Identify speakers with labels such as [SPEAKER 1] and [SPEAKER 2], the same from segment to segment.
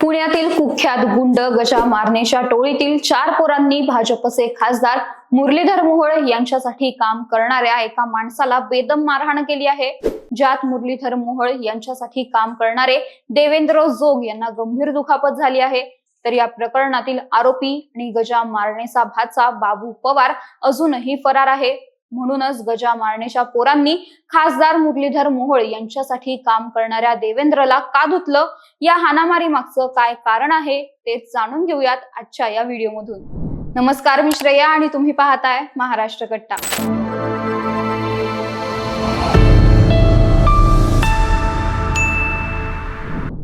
[SPEAKER 1] पुण्यातील कुख्यात गुंड गजा मारनेच्या टोळीतील चार पोरांनी भाजपचे खासदार मुरलीधर मोहोळ यांच्यासाठी काम करणाऱ्या एका माणसाला बेदम मारहाण केली आहे. ज्यात मुरलीधर मोहोळ यांच्यासाठी काम करणारे देवेंद्र जोग यांना गंभीर दुखापत झाली आहे. तर या प्रकरणातील आरोपी आणि गजा मारणेचा भाचा बाबू पवार अजूनही फरार आहे. म्हणूनच गजा मारणेच्या पोरांनी खासदार मुरलीधर मोहोळ यांच्यासाठी काम करणाऱ्या देवेंद्रला का धुतलं? या हानामारी मागचं काय कारण आहे? ते जाणून घेऊयात आजच्या या व्हिडिओमधून. नमस्कार मी श्रेया आणि तुम्ही पाहताय महाराष्ट्र कट्टा.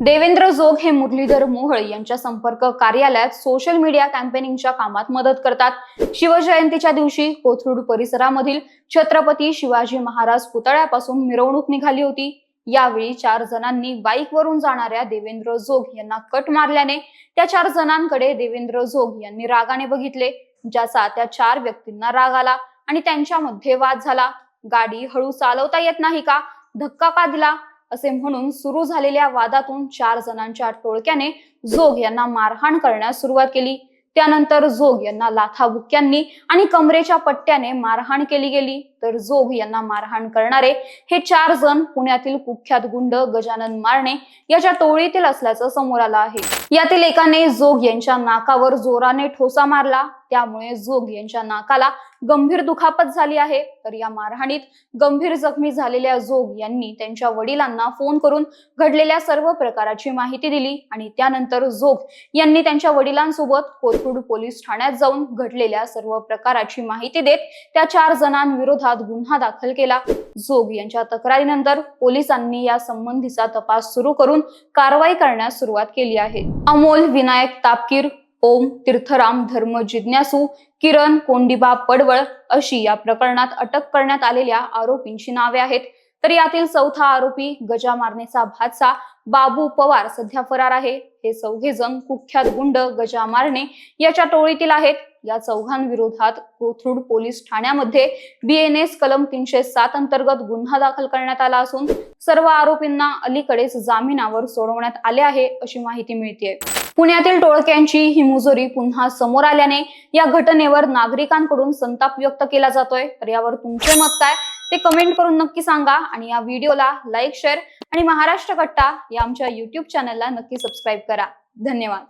[SPEAKER 1] देवेंद्र जोग हे मुरलीधर मोहळ यांच्या संपर्क कार्यालयात सोशल मीडिया कॅम्पेनिंगच्या कामात मदत करतात. शिवजयंतीच्या दिवशी कोथरूड परिसरामधील छत्रपती शिवाजी महाराज पुतळ्यापासून मिरवणूक निघाली होती. यावेळी चार जणांनी बाईकवरून जाणाऱ्या देवेंद्र जोग यांना कट मारल्याने त्या चार जणांकडे देवेंद्र जोग यांनी रागाने बघितले ज्याचा त्या चार व्यक्तींना राग आला आणि त्यांच्यामध्ये वाद झाला. गाडी हळू चालवता येत नाही का? धक्का का दिला? असे म्हणून सुरू झालेल्या वादातून चार जणांच्या टोळक्याने जोग यांना मारहाण करण्यास सुरुवात केली. त्यानंतर जोग यांना लाथाबुक्यांनी आणि कमरेच्या पट्ट्याने मारहाण केली गेली. तर जोग यांना मारहाण करणारे हे चार जण पुण्यातील कुख्यात गुंड गजानन मारणे याच्या टोळीतील असल्याचं समोर आलं आहे. यातील एकाने जोग यांच्या नाकावर जोराने ठोसा मारला. त्यामुळे जोग यांच्या नाकाला गंभीर दुखापत झाली आहे. तर या मारहाणीत गंभीर जखमी झालेल्या जोग यांनी त्यांच्या वडिलांना फोन करून घडलेल्या सर्व प्रकाराची माहिती दिली आणि त्यानंतर जोग यांनी त्यांच्या वडिलांसोबत कोथरूड पोलीस ठाण्यात जाऊन घडलेल्या सर्व प्रकाराची माहिती देत त्या चार जणांविरोधात विरोधात गुन्हा दाखल केला. जोग यांच्या तक्रारीनंतर पोलिसांनी या संबंधीचा तपास सुरू करून कारवाई करण्यास सुरुवात केली आहे. अमोल विनायक तापकीर ओम तीर्थराम धर्म जिज्ञासू किरण कोंडिबा पडवळ अशी या प्रकरणात अटक करण्यात आलेल्या आरोपींची नावे आहेत. तर यातील चौथा आरोपी गजा मारण्याचा भाचा बाबू पवार सध्या फरार आहे. हे चौघे जण कुख्यात गुंड गजा मारणे याच्या टोळीतील आहेत. या चौघांविरोधात कोथरूड पोलीस ठाण्यामध्ये बीएनएस कलम तीनशे सात अंतर्गत गुन्हा दाखल करण्यात आला असून सर्व आरोपींना अलीकडेच जामिनावर सोडवण्यात आले आहे अशी माहिती मिळते पुण्यातील टोळक्यांची ही मुजोरी पुन्हा समोर आल्याने या घटनेवर नागरिकांकडून संताप व्यक्त केला जातोय. तर यावर तुमचे मत काय? ते कमेंट करून नक्की सांगा आणि या व्हिडिओला लाईक शेअर आणि महाराष्ट्र कट्टा या आमच्या युट्यूब चॅनलला नक्की सबस्क्राईब करा. धन्यवाद.